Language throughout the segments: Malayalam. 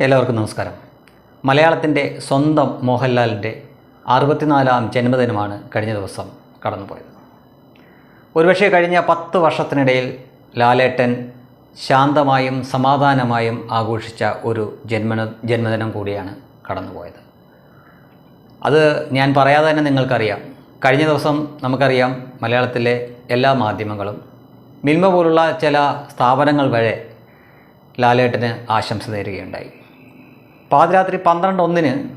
എല്ലാവർക്കും നമസ്കാരം. മലയാളത്തിന്റെ സ്വന്തം മോഹൻലാലിന്റെ അറുപത്തിനാലാം ജന്മദിനമാണ് കഴിഞ്ഞ ദിവസം കടന്നുപോയത്. ഒരുപക്ഷെ കഴിഞ്ഞ പത്ത് വർഷത്തിനിടയിൽ ലാലേട്ടൻ ശാന്തമായും സമാധാനമായും ആഘോഷിച്ച ഒരു ജന്മ ജന്മദിനം കൂടിയാണ് കടന്നുപോയത്. അത് ഞാൻ പറയാതെ തന്നെ നിങ്ങൾക്കറിയാം. കഴിഞ്ഞ ദിവസം നമുക്കറിയാം മലയാളത്തിലെ എല്ലാ മാധ്യമങ്ങളും മിൽമ പോലുള്ള ചില സ്ഥാപനങ്ങൾ വരെ ലാലേട്ടന് ആശംസ നേരുകയുണ്ടായി. പാതിരാത്രി പന്ത്രണ്ട് ഒന്നിന്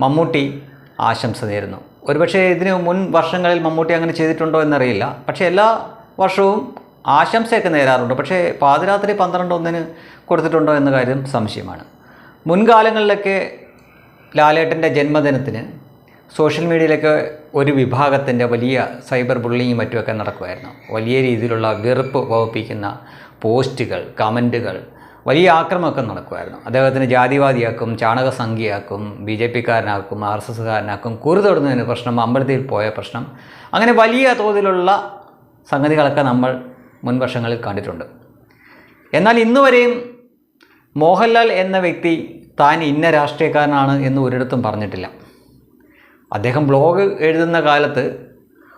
മമ്മൂട്ടി ആശംസ നേരുന്നു. ഒരുപക്ഷെ ഇതിന് മുൻ വർഷങ്ങളിൽ മമ്മൂട്ടി അങ്ങനെ ചെയ്തിട്ടുണ്ടോ എന്നറിയില്ല. പക്ഷേ എല്ലാ വർഷവും ആശംസയൊക്കെ നേരാറുണ്ട്. പക്ഷേ പാതിരാത്രി പന്ത്രണ്ട് ഒന്നിന് കൊടുത്തിട്ടുണ്ടോ എന്ന കാര്യം സംശയമാണ്. മുൻകാലങ്ങളിലൊക്കെ ലാലേട്ടന്റെ ജന്മദിനത്തിന് സോഷ്യൽ മീഡിയയിലൊക്കെ ഒരു വിഭാഗത്തിന്റെ വലിയ സൈബർ ബുള്ളിങ്ങും മറ്റുമൊക്കെ നടക്കുമായിരുന്നു. വലിയ രീതിയിലുള്ള വെറുപ്പ് വകുപ്പിക്കുന്ന പോസ്റ്റുകൾ കമന്റുകൾ വലിയ ആക്രമമൊക്കെ നടക്കുമായിരുന്നു. അദ്ദേഹത്തിന് ജാതിവാദിയാക്കും ചാണകസംഖ്യയാക്കും ബി ജെ പിക്കാരനാക്കും ആർ എസ് എസ്സുകാരനാക്കും കുറുതൊടുന്നതിന് പ്രശ്നം അമ്പലത്തിൽ പോയ പ്രശ്നം അങ്ങനെ വലിയ തോതിലുള്ള സംഗതികളൊക്കെ നമ്മൾ മുൻ വർഷങ്ങളിൽ കണ്ടിട്ടുണ്ട്. എന്നാൽ ഇന്നുവരെയും മോഹൻലാൽ എന്ന വ്യക്തി താൻ ഇന്ന രാഷ്ട്രീയക്കാരനാണ് എന്ന് ഒരിടത്തും പറഞ്ഞിട്ടില്ല. അദ്ദേഹം ബ്ലോഗ് എഴുതുന്ന കാലത്ത്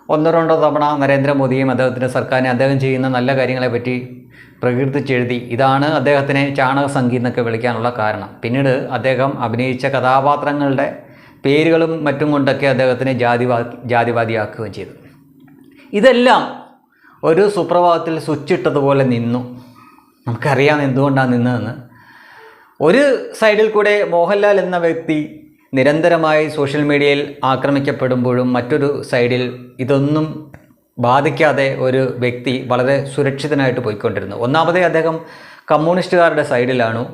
ഒന്നോ രണ്ടോ തവണ നരേന്ദ്രമോദിയും അദ്ദേഹത്തിന്റെ സർക്കാരിനെ അദ്ദേഹം ചെയ്യുന്ന നല്ല കാര്യങ്ങളെപ്പറ്റി പ്രകീർത്തിച്ചെഴുതി. ഇതാണ് അദ്ദേഹത്തിനെ ചാണകസംഖി എന്നൊക്കെ വിളിക്കാനുള്ള കാരണം. പിന്നീട് അദ്ദേഹം അഭിനയിച്ച കഥാപാത്രങ്ങളുടെ പേരുകളും മറ്റും കൊണ്ടൊക്കെ അദ്ദേഹത്തിനെ ജാതിവാ ജാതിവാദിയാക്കുകയും ചെയ്തു. ഇതെല്ലാം ഒരു സുപ്രഭാതത്തിൽ സ്വിച്ചിട്ടതുപോലെ നിന്നു. നമുക്കറിയാം എന്തുകൊണ്ടാണ് നിന്നതെന്ന്. ഒരു സൈഡിൽ കൂടെ മോഹൻലാൽ എന്ന വ്യക്തി നിരന്തരമായി സോഷ്യൽ മീഡിയയിൽ ആക്രമിക്കപ്പെടുമ്പോഴും മറ്റൊരു സൈഡിൽ ഇതൊന്നും ബാധിക്കാതെ ഒരു വ്യക്തി വളരെ സുരക്ഷിതനായിട്ട് പോയിക്കൊണ്ടിരുന്നു. ഒന്നാമതേ അദ്ദേഹം കമ്മ്യൂണിസ്റ്റുകാരുടെ സൈഡിലാണ്.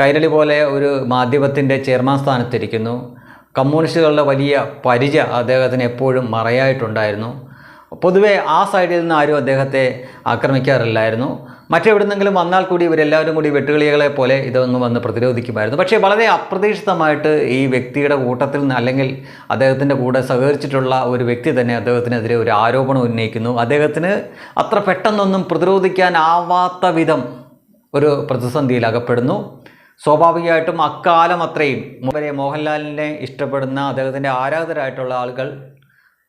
കൈരളി പോലെ ഒരു മാധ്യമത്തിന്റെ ചെയർമാൻ സ്ഥാനത്തിരിക്കുന്നു. കമ്മ്യൂണിസ്റ്റുകളുടെ വലിയ പരിച അദ്ദേഹത്തിന് എപ്പോഴും മറയായിട്ടുണ്ടായിരുന്നു. പൊതുവെ ആ സൈഡിൽ നിന്ന് ആരും അദ്ദേഹത്തെ ആക്രമിക്കാറില്ലായിരുന്നു. മറ്റെവിടുന്നെങ്കിലും വന്നാൽ കൂടി ഇവരെല്ലാവരും കൂടി വെട്ടുകിളികളെ പോലെ ഇതൊന്നും വന്ന് പ്രതിരോധിക്കുമായിരുന്നു. പക്ഷേ വളരെ അപ്രതീക്ഷിതമായിട്ട് ഈ വ്യക്തിയുടെ കൂട്ടത്തിൽ നിന്ന് അല്ലെങ്കിൽ അദ്ദേഹത്തിന്റെ കൂടെ സഹകരിച്ചിട്ടുള്ള ഒരു വ്യക്തി തന്നെ അദ്ദേഹത്തിനെതിരെ ഒരു ആരോപണം ഉന്നയിക്കുന്നു. അദ്ദേഹത്തിന് അത്ര പെട്ടെന്നൊന്നും പ്രതിരോധിക്കാനാവാത്ത വിധം ഒരു പ്രതിസന്ധിയിൽ അകപ്പെടുന്നു. സ്വാഭാവികമായിട്ടും അക്കാലം അത്രയും. വരെ മോഹൻലാലിനെ ഇഷ്ടപ്പെടുന്ന അദ്ദേഹത്തിന്റെ ആരാധകരായിട്ടുള്ള ആളുകൾ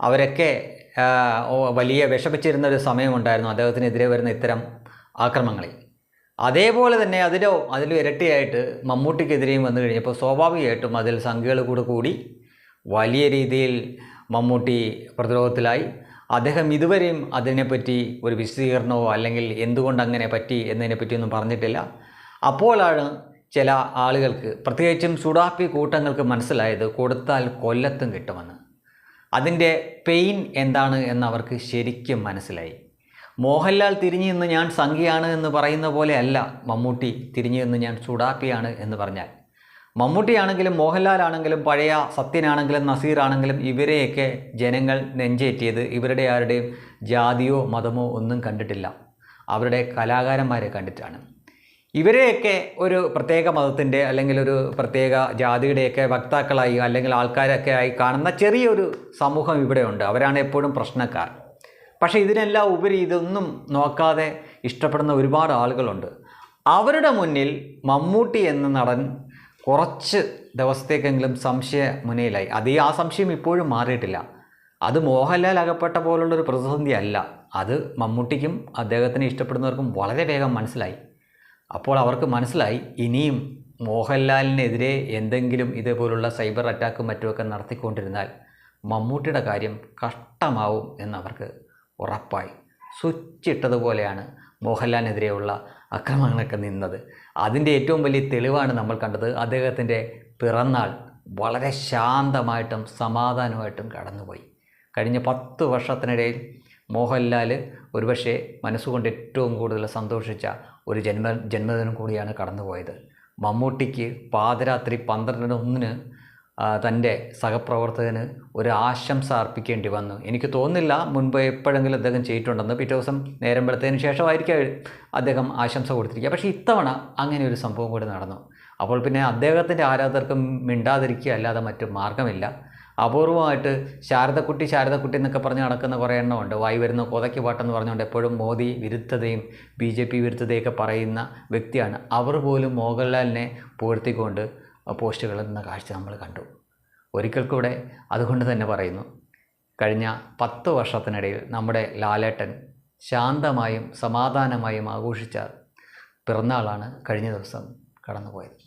അവരൊക്കെ വലിയ വിഷമിച്ചിരുന്ന ഒരു സമയമുണ്ടായിരുന്നു. അദ്ദേഹത്തിനെതിരെ വരുന്ന ഇത്തരം ആക്രമണങ്ങളിൽ അതേപോലെ തന്നെ അതിലോ അതിലും ഇരട്ടിയായിട്ട് മമ്മൂട്ടിക്കെതിരെയും വന്നു കഴിഞ്ഞപ്പോൾ സ്വാഭാവികമായിട്ടും അതിൽ സംഖ്യകൾ കൂടെ കൂടി വലിയ രീതിയിൽ മമ്മൂട്ടി പ്രതിരോധത്തിലായി. അദ്ദേഹം ഇതുവരെയും അതിനെപ്പറ്റി ഒരു വിശദീകരണമോ അല്ലെങ്കിൽ എന്തുകൊണ്ട് അങ്ങനെ പറ്റി എന്നതിനെപ്പറ്റിയൊന്നും പറഞ്ഞിട്ടില്ല. അപ്പോഴാണ് ചില ആളുകൾക്ക് പ്രത്യേകിച്ചും സുഡാപ്പി കൂട്ടങ്ങൾക്ക് മനസ്സിലായത് കൊടുത്താൽ കൊല്ലത്തും കിട്ടുമെന്ന്. അതിന്റെ പെയിൻ എന്താണ് എന്ന് അവർക്ക് ശരിക്കും മനസ്സിലായി. മോഹൻലാൽ തിരിഞ്ഞു നിന്ന് ഞാൻ സംഖ്യയാണ് എന്ന് പറയുന്ന പോലെ അല്ല മമ്മൂട്ടി തിരിഞ്ഞു നിന്ന് ഞാൻ ചൂടാപ്പിയാണ് എന്ന് പറഞ്ഞാൽ. മമ്മൂട്ടിയാണെങ്കിലും മോഹൻലാലാണെങ്കിലും പഴയ സത്യനാണെങ്കിലും നസീറാണെങ്കിലും ഇവരെയൊക്കെ ജനങ്ങൾ നെഞ്ചേറ്റിയത് ഇവരുടെ ആരുടെയും ജാതിയോ മതമോ ഒന്നും കണ്ടിട്ടില്ല. അവരുടെ കലാകാരന്മാരെ കണ്ടിട്ടാണ്. ഇവരെയൊക്കെ ഒരു പ്രത്യേക മതത്തിന്റെ അല്ലെങ്കിൽ ഒരു പ്രത്യേക ജാതിയുടെയൊക്കെ വക്താക്കളായി അല്ലെങ്കിൽ ആൾക്കാരൊക്കെ ആയി കാണുന്ന ചെറിയൊരു സമൂഹം ഇവിടെയുണ്ട്. അവരാണ് എപ്പോഴും പ്രശ്നക്കാർ. പക്ഷേ ഇതിനെല്ലാം ഉപരി ഇതൊന്നും നോക്കാതെ ഇഷ്ടപ്പെടുന്ന ഒരുപാട് ആളുകളുണ്ട്. അവരുടെ മുന്നിൽ മമ്മൂട്ടി എന്ന നടൻ കുറച്ച് ദിവസത്തേക്കെങ്കിലും സംശയ മുനയിലായി. അത് ആ സംശയം ഇപ്പോഴും മാറിയിട്ടില്ല. അത് മോഹൻലാൽ അകപ്പെട്ട പോലുള്ളൊരു പ്രതിസന്ധി അല്ല അത് മമ്മൂട്ടിക്കും അദ്ദേഹത്തിനെ ഇഷ്ടപ്പെടുന്നവർക്കും വളരെ വേഗം മനസ്സിലായി. അപ്പോൾ അവർക്ക് മനസ്സിലായി ഇനിയും മോഹൻലാലിനെതിരെ എന്തെങ്കിലും ഇതേപോലുള്ള സൈബർ അറ്റാക്കും മറ്റുമൊക്കെ നടത്തിക്കൊണ്ടിരുന്നാൽ മമ്മൂട്ടിയുടെ കാര്യം കഷ്ടമാവും എന്നവർക്ക് ഉറപ്പായി. സ്വിച്ചിട്ടതുപോലെയാണ് മോഹൻലാലിനെതിരെയുള്ള അക്രമങ്ങളൊക്കെ നിന്നത്. അതിന്റെ ഏറ്റവും വലിയ തെളിവാണ് നമ്മൾ കണ്ടത്. അദ്ദേഹത്തിന്റെ പിറന്നാൾ വളരെ ശാന്തമായിട്ടും സമാധാനമായിട്ടും കടന്നുപോയി. കഴിഞ്ഞ പത്ത് വർഷത്തിനിടയിൽ മോഹൻലാൽ ഒരുപക്ഷെ മനസ്സുകൊണ്ട് ഏറ്റവും കൂടുതൽ സന്തോഷിച്ച ഒരു ജന്മ ജന്മദിനം കൂടിയാണ് കടന്നുപോയത്. മമ്മൂട്ടിക്ക് പാതിരാത്രി പന്ത്രണ്ടിന് ഒന്നിന് തന്റെ സഹപ്രവർത്തകന് ഒരു ആശംസ അർപ്പിക്കേണ്ടി വന്നു. എനിക്ക് തോന്നുന്നില്ല മുൻപ് എപ്പോഴെങ്കിലും അദ്ദേഹം ചെയ്തിട്ടുണ്ടെന്ന് പിറ്റേ ദിവസം നേരം വെളുത്തതിന് ശേഷമായിരിക്കും അദ്ദേഹം ആശംസ കൊടുത്തിരിക്കുക. പക്ഷേ ഇത്തവണ അങ്ങനെ ഒരു സംഭവം കൂടി നടന്നു. അപ്പോൾ പിന്നെ അദ്ദേഹത്തിന്റെ ആരാധകർക്കും മിണ്ടാതിരിക്കുക അല്ലാതെ മറ്റു മാർഗമില്ല അപൂർവമായിട്ട് ശാരദക്കുട്ടി ശാരദക്കുട്ടി എന്നൊക്കെ പറഞ്ഞ് നടക്കുന്ന കുറേ എണ്ണമുണ്ട്. വായി വരുന്ന കൊതയ്ക്ക് പാട്ടെന്ന് പറഞ്ഞുകൊണ്ട് എപ്പോഴും മോദി വിരുദ്ധതയും ബി ജെ പി വിരുദ്ധതയൊക്കെ പറയുന്ന വ്യക്തിയാണ്. അവർ പോലും മോഹൻലാലിനെ പുകഴ്ത്തിക്കൊണ്ട് പോസ്റ്റുകൾ എന്ന കാഴ്ച നമ്മൾ കണ്ടു. ഒരിക്കൽ കൂടെ അതുകൊണ്ട് തന്നെ പറയുന്നു കഴിഞ്ഞ പത്ത് വർഷത്തിനിടയിൽ നമ്മുടെ ലാലേട്ടൻ ശാന്തമായും സമാധാനമായും ആഘോഷിച്ച പിറന്നാളാണ് കഴിഞ്ഞ ദിവസം കടന്നുപോയത്.